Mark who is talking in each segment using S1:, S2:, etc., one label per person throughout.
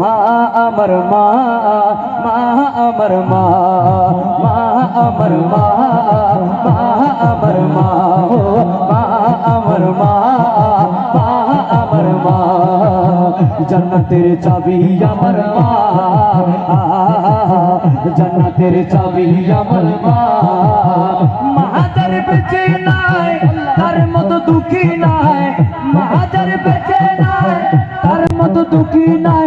S1: মা আমার মা মা আমার মা মা আমার মা মা আমার মা মা আমার মা মা আমার মা। জান্নাতের চাবি আমার মা জান্নাতের চাবি আমার মা। মতো দুঃখী নাই মাহাজার বেঁচে নাই, তার মতো দুঃখী নাই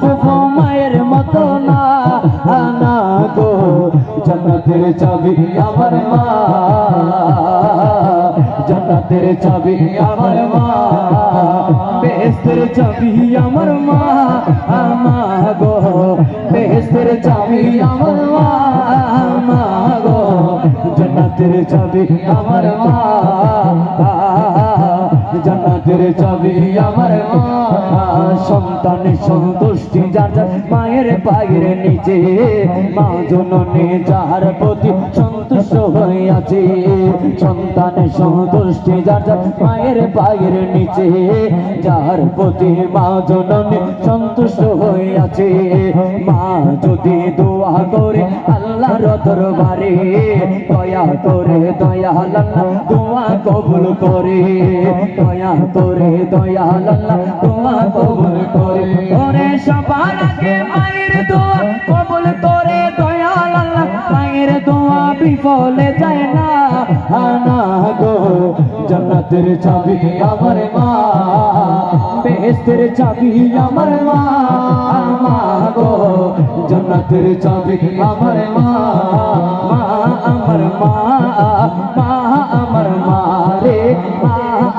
S1: বুবু মায়ের মতো না গো জান্নাতের চাবি আমার মা, জান্নাতের চাবি আমার মা, বেহেস্তের চাবি আমার মা মা গো বেহেস্তের চাবি আমার মা মা গো জান্নাতের চাবি আমার মা জান্নাতের চাবি আমার মা। সন্তানের সন্তুষ্টি যার মায়ের পায়ের নিচে মা জননী যার প্রতি সন্তুষ্ট হইয়াছে। সন্তানের সন্তুষ্টি যার যার মায়ের পায়ের নিচে, যার প্রতি মা জননী সন্তুষ্ট হইয়াছে। মা যদি দোয়া করে আল্লাহর দরবারে, দয়া করে দয়া দোয়া কবুল করে। দয়া করে দয়া দোয়া কবুল করে। সবার আগে মায়ের দোয়া কবুল করে। মায়ের দোয়া বিফলে যায় না না গো জান্নাতের চাবি আমার মা বেহেস্তের চাবি আমার মা মা গো জান্নাতের চাবি আমার মা মা আমার মা মা আমার মা রে মা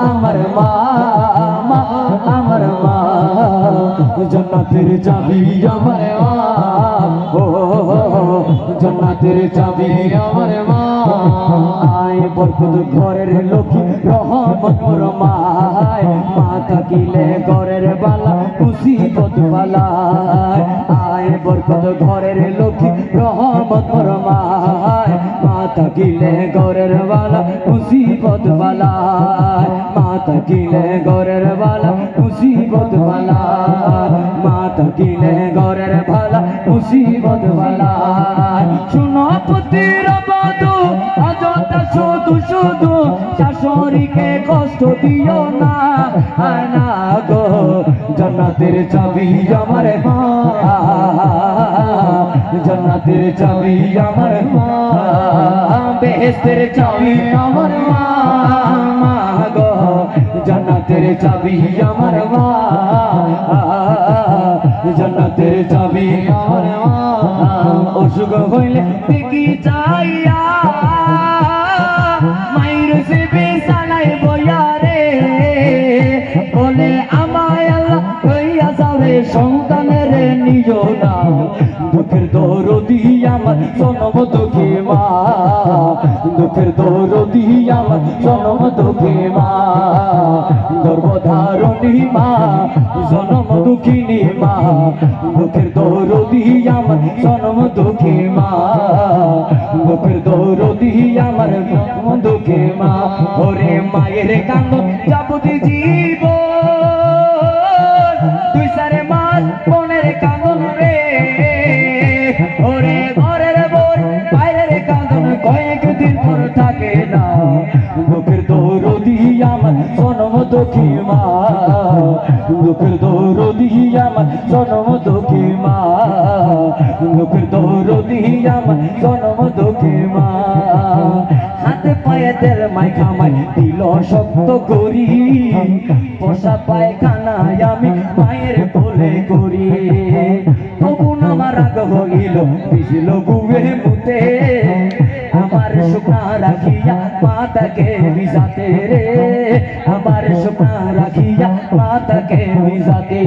S1: আমার মা মা আমার মা জান্নাতের চাবি আমার মা ও জান্নাতের চাবি। আমার মা আয় বরকত ঘরের লক্ষ্মী, রহমত মোর মায়। মা থাকিলে ঘরের বালা, মুসিবত বালায়। আয় বরকত ঘরের লক্ষ্মী, রহমত মোর মা থাকিলে ঘরের বালা, মুসিবত বালায়। মা থাকিলে ঘরের বালা, মুসিবত বালায়। মা থাকিলে মুসিবত বালায় শুনো পুতির বধু, অযথা শুধু শুধু শাশুড়িকে কষ্ট দিও না। আয় না গো, জান্নাতের চাবি আমার মা। জান্নাতের চাবি আমার মা। বেহেস্তের চাবি আমার মা। গো, জান্নাতের চাবি আমার মা। জান্নাতের চাবি আমার অসুখ হইলে দেখি চাইয়া মাইর সে বেসানায় বয়ারে বলে আমায় আল্লাহ কইয়া সন্তানের নিজ না। দুঃখের দরদি আমার জনম দুঃখী মা। দুঃখের দরদি আমার জনম দুঃখী মা। গর্ভধারণী মা, জনম দুঃখিনী মা। দুঃখের দরদি আমার জনম দুঃখী মা। দুঃখের দরদি আমার জনম দুঃখী মা। ওরে মায়ের কান্দ যাবতি জীব দুঃখের দৌরদি আমার জনম দুঃখী মা। দুঃখের দৌরদি জনম দুঃখী মা। হাতে পায়ে তেল মাই খামাই দিল শক্ত করি। পোষা পায়খানায় আমি মায়ের কোলে করি। তবু আমার রাগ হইল পিছিল বুয়ে মুতে। আমার শুকনা রাখিয়া মাতাকে রে। আমার শুকনা রাখিয়া ভিজাতে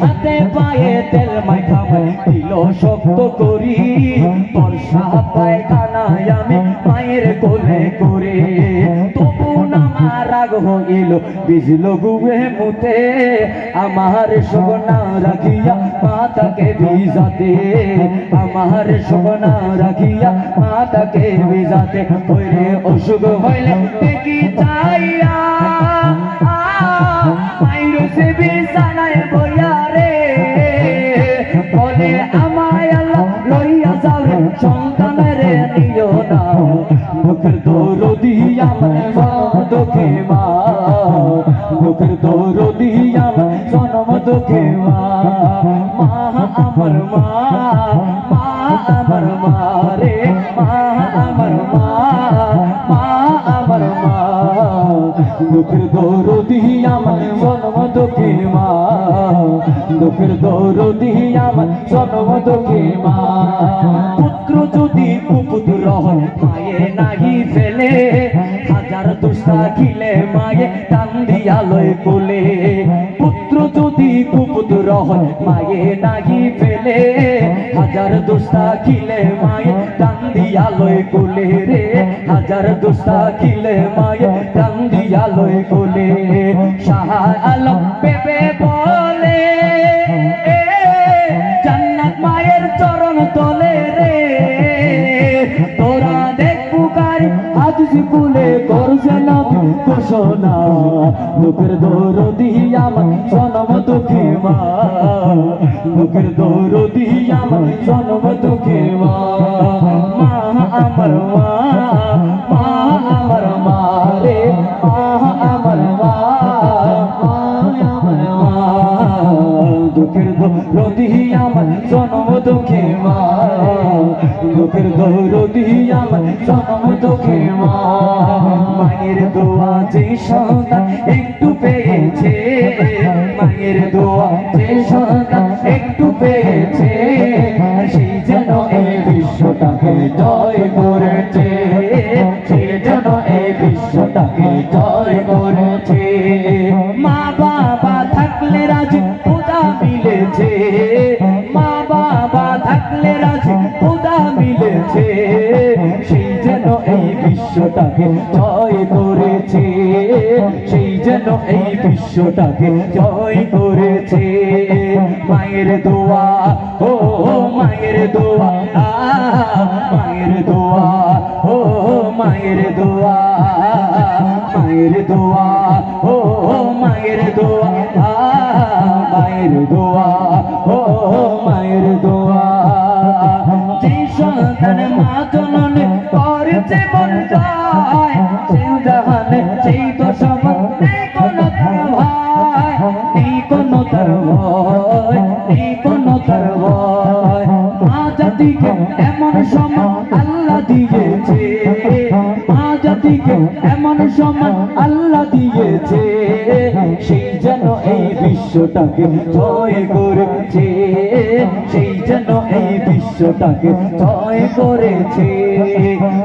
S1: হাতে পায়ে তেল মাই খামাই দিল শক্ত করি। বর্ষা পায়খানায় আমি মায়ের কোলে করে। তবু আমার রাগ হইল বিজল গুয়ে মুতে। আমার শোভনা রাখিয়া মাতাকে ভিজাতে। আমার শোভনা রাখিয়া মাতাকে ভিজাতে। ওরে অসুখ হইলে দেখি চাইয়া আইসি বিছানায় বইয়া রে। বলে আমায় আল্লাহ লইয়া যাবে সন্তানের নিও। না বুকের দৌড় দিয়া দুঃখে মা। আমার মা মা আমার মা রে, মা দুঃখে মা। পুত্র যদি কুপুত্র মায়ে নাহি ফেলে, হাজার দুষ্টা খিলে মায়ে টান দিয়া লয় কোলে। পুত্র যদি কুপুত্র মায়ে নাহি ফেলে, হাজার দুষ্টা খিলে মায়ে টান দিয়া লয় কোলে রে। হাজার দুষ্টা খিলে মায়ে টান দিয়া লয় কোলে। শাহ আলম পেপে ঘোষণা লোকের দৌরদি আমার জনম দুঃখে মা। লোকের দৌরদি আমার জনম দুঃখে মা। মা আমার মা মা আমার মা রে, মা আমার মা মা আমার মা। দুঃখের দৌরদি আমার জনম দুঃখে মা। দুঃখের দৌরদি আমার জনম দুঃখে মা। মায়ের দোয়া যে সন্তান একটু পেয়েছে। মায়ের দোয়া যে সন্তান একটু পেয়েছে। সেই যেন এই বিশ্বটাকে জয় করেছে। সে যেন এই বিশ্বটাকে জয় করেছে। মা বাবা থাকলে রাজি খোদা মিলেছে। মা বাবা থাকলে রাজি খোদা মিলেছে। সেই যেন এই বিশ্বটাকে সেই যেন এই বিশ্বটাকে জয় করেছে। মায়ের দোয়া, ও মায়ের দোয়া মায়ের দোয়া, ও মায়ের দোয়া মায়ের দোয়া, ও মায়ের দোয়া মায়ের দোয়া, ও মায়ের দোয়া। যে সন্তান মা জাতিকে এমন সমান আল্লাহ দিয়েছে। মা এমন সমান আল্লাহ দিয়েছে। সেই যেন এই বিশ্বটাকে জয় করেছে বিশ্বটাকে জয় করেছে।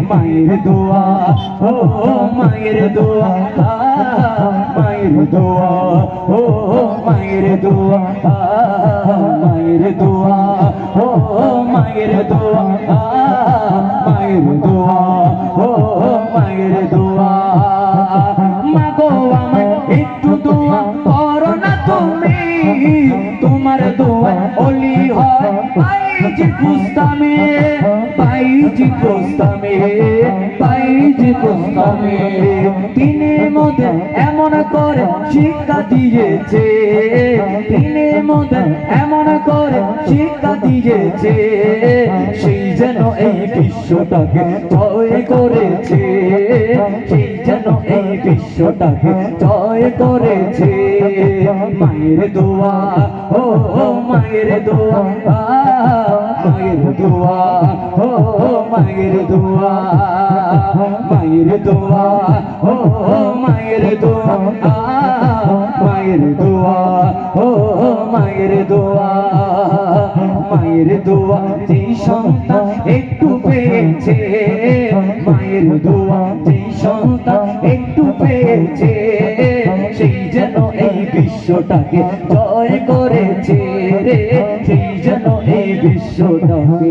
S1: মায়ের দোয়া, ও মায়ের দোয়া মায়ের দোয়া, ও মায়ের দোয়া মায়ের দোয়া, ও মায়ের দোয়া মায়ের দোয়া, ও মায়ের দোয়া। মাগো আমার একটু দোয়া করো না তুমি, তোমার দোয়া অলি হয় দিনের মধ্যে এমন করে শিক্ষা দিয়েছে। দিনের মধ্যে এমন করে শিক্ষা দিয়েছে। সেই যেন এই বিশ্বটাকে জয় করেছে। সেই যেন এই বিশ্বটাকে জয় করেছে। মায়ের দোয়া ও মায়ের দোয়া মায়ের দোয়া ও মায়ের দোয়া মায়ের দোয়া ও মায়ের দোয়া মায়ের দোয়া ও মায়ের দোয়া মায়ের দোয়া যে সন্তান একটু পেয়েছে মায়ের দোয়া যে সন্তান একটু পেয়েছে বিশ্বটাকে জয় করেছে রে সেই জন্য এই বিশ্বটাকে